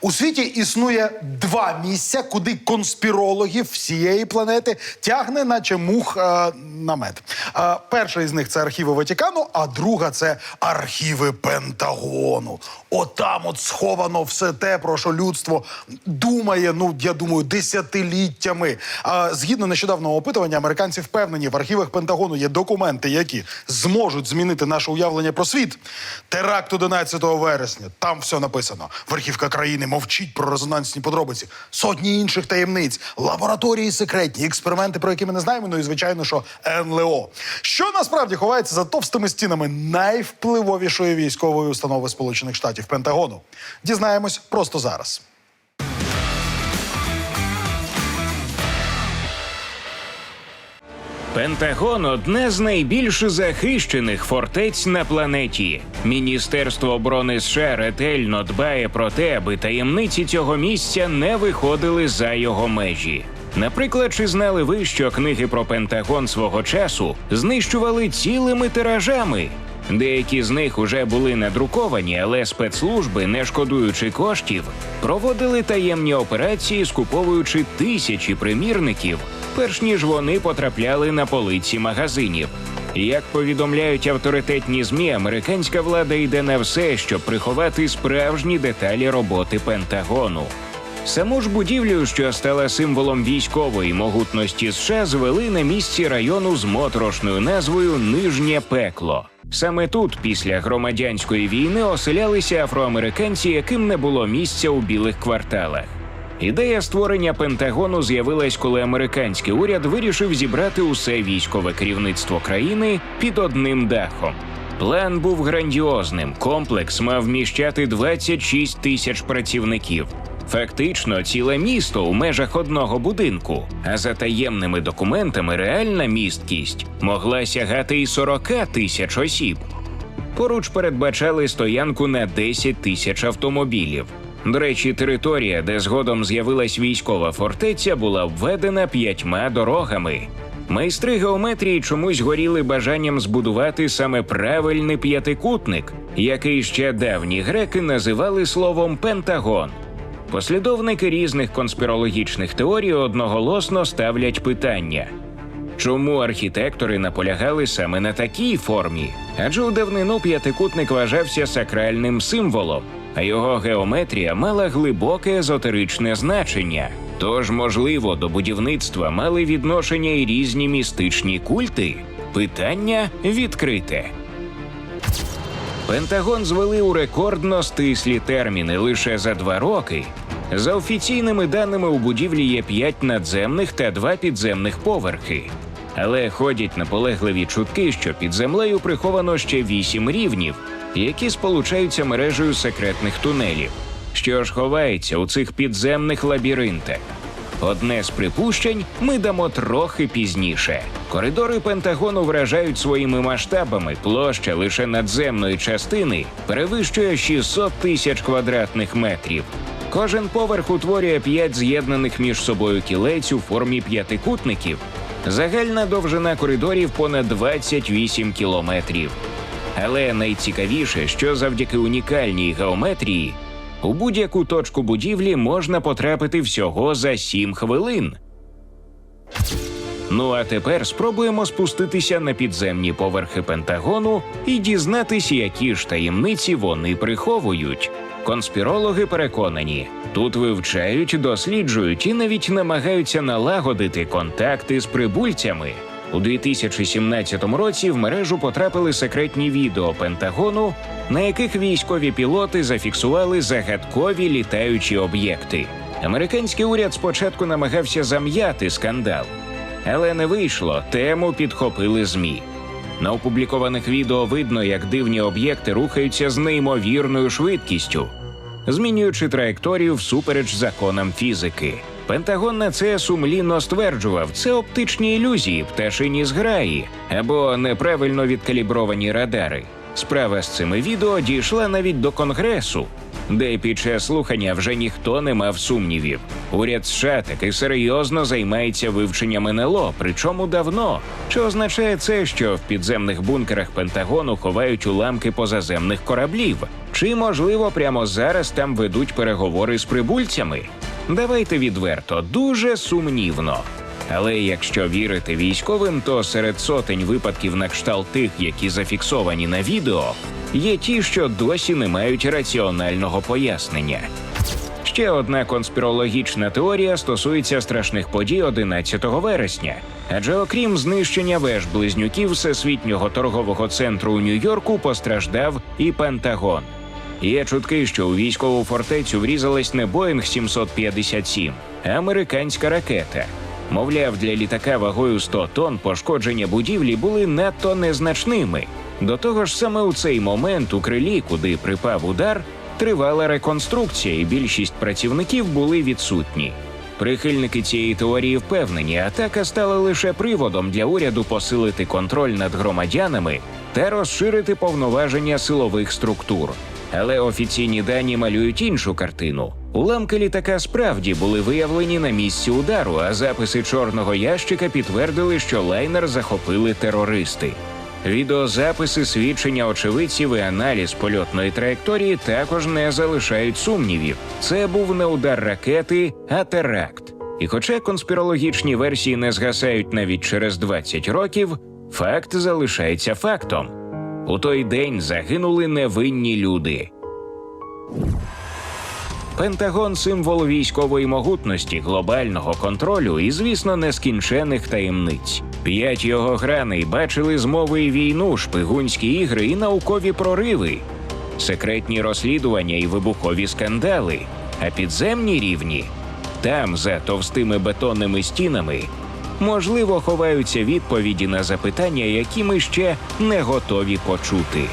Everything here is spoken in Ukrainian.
У світі існує два місця, куди конспірологів всієї планети тягне, наче мух е, на. Е, перша із них це архіви Ватикану, а друга це архіви Пентагону. Отам от сховано все те, про що людство думає. Ну я думаю, десятиліттями. Е, згідно нещодавнього опитування, американці впевнені, в архівах Пентагону є документи, які зможуть змінити наше уявлення про світ. Теракт 11 вересня. Там все написано. Верхівка країни мовчить про резонансні подробиці. Сотні інших таємниць, лабораторії секретні, експерименти, про які ми не знаємо. Ну і звичайно, що НЛО. Що насправді ховається за товстими стінами найвпливовішої військової установи Сполучених Штатів Пентагону? Дізнаємось просто зараз. Пентагон одне з найбільш захищених фортець на планеті. Міністерство оборони США ретельно дбає про те, аби таємниці цього місця не виходили за його межі. Наприклад, чи знали ви, що книги про Пентагон свого часу знищували цілими тиражами? Деякі з них уже були надруковані, але спецслужби, не шкодуючи коштів, проводили таємні операції, скуповуючи тисячі примірників, перш ніж вони потрапляли на полиці магазинів. Як повідомляють авторитетні змі, американська влада йде на все, щоб приховати справжні деталі роботи Пентагону. Саму ж будівлю, що стала символом військової могутності США, звели на місці району з моторошною назвою Нижнє пекло. Саме тут, після громадянської війни, оселялися афроамериканці, яким не було місця у білих кварталах. Ідея створення Пентагону з'явилась, коли американський уряд вирішив зібрати усе військове керівництво країни під одним дахом. План був грандіозним. Комплекс мав вміщати 26 тисяч працівників. Фактично, ціле місто у межах одного будинку. А за таємними документами реальна місткість могла сягати і 40 тисяч осіб. Поруч передбачали стоянку на 10 тисяч автомобілів. До речі, територія, де згодом з'явилась військова фортеця, була обведена п'ятьма дорогами. Майстри геометрії чомусь горіли бажанням збудувати саме правильний п'ятикутник, який ще давні греки називали словом Пентагон. Послідовники різних конспірологічних теорій одноголосно ставлять питання. Чому архітектори наполягали саме на такій формі? Адже у давнину п'ятикутник вважався сакральним символом, а його геометрія мала глибоке езотеричне значення. Тож, можливо, до будівництва мали відношення і різні містичні культи? Питання відкрите. Пентагон звели у рекордно стислі терміни лише за два роки. За офіційними даними, у будівлі є п'ять надземних та два підземних поверхи. Але ходять наполегливі чутки, що під землею приховано ще вісім рівнів, які сполучаються мережею секретних тунелів. Що ж ховається у цих підземних лабіринтах? Одне з припущень ми дамо трохи пізніше. Коридори Пентагону вражають своїми масштабами. Площа лише надземної частини перевищує 600 тисяч квадратних метрів. Кожен поверх утворює п'ять з'єднаних між собою кілець у формі п'ятикутників. Загальна довжина коридорів понад 28 кілометрів. Але найцікавіше, що завдяки унікальній геометрії у будь-яку точку будівлі можна потрапити всього за 7 хвилин. Ну а тепер спробуємо спуститися на підземні поверхи Пентагону і дізнатися, які ж таємниці вони приховують. Конспірологи переконані, тут вивчають, досліджують і навіть намагаються налагодити контакти з прибульцями. У 2017 році в мережу потрапили секретні відео Пентагону, на яких військові пілоти зафіксували загадкові літаючі об'єкти. Американський уряд спочатку намагався зам'яти скандал, але не вийшло. Тему підхопили змі. На опублікованих відео видно, як дивні об'єкти рухаються з неймовірною швидкістю, змінюючи траєкторію всупереч законам фізики. Пентагон на це сумлінно стверджував, це оптичні ілюзії, пташині зграї або неправильно відкалібровані радари. Справа з цими відео дійшла навіть до Конгресу, де під час слухання вже ніхто не мав сумнівів. Уряд США таки серйозно займається вивченням НЛО, причому давно. Що означає це, що в підземних бункерах Пентагону ховають уламки позаземних кораблів? Чи можливо прямо зараз там ведуть переговори з прибульцями? Давайте відверто, дуже сумнівно. Але якщо вірити військовим, то серед сотень випадків на кшталт тих, які зафіксовані на відео, є ті, що досі не мають раціонального пояснення. Ще одна конспірологічна теорія стосується страшних подій 11 вересня. Адже окрім знищення веж близнюків Всесвітнього торгового центру у Нью-Йорку постраждав і Пентагон. Є чутки, що у військову фортецю врізалась не Боїнг 757, а американська ракета. Мовляв, для літака вагою 100 тонн пошкодження будівлі були надто незначними. До того ж, саме у цей момент у крилі, куди припав удар, тривала реконструкція, і більшість працівників були відсутні. Прихильники цієї теорії впевнені, атака стала лише приводом для уряду посилити контроль над громадянами та розширити повноваження силових структур. Але офіційні дані малюють іншу картину. Уламки літака справді були виявлені на місці удару, а записи чорного ящика підтвердили, що лайнер захопили терористи. Відеозаписи, свідчення очевидців і аналіз польотної траєкторії також не залишають сумнівів. Це був не удар ракети, а теракт. І хоча конспірологічні версії не згасають навіть через 20 років, факт залишається фактом. У той день загинули невинні люди. Пентагон символ військової могутності, глобального контролю і, звісно, нескінчених таємниць. П'ять його граней бачили змови і війну, шпигунські ігри і наукові прориви, секретні розслідування і вибухові скандали, а підземні рівні там, за товстими бетонними стінами, можливо, ховаються відповіді на запитання, які ми ще не готові почути.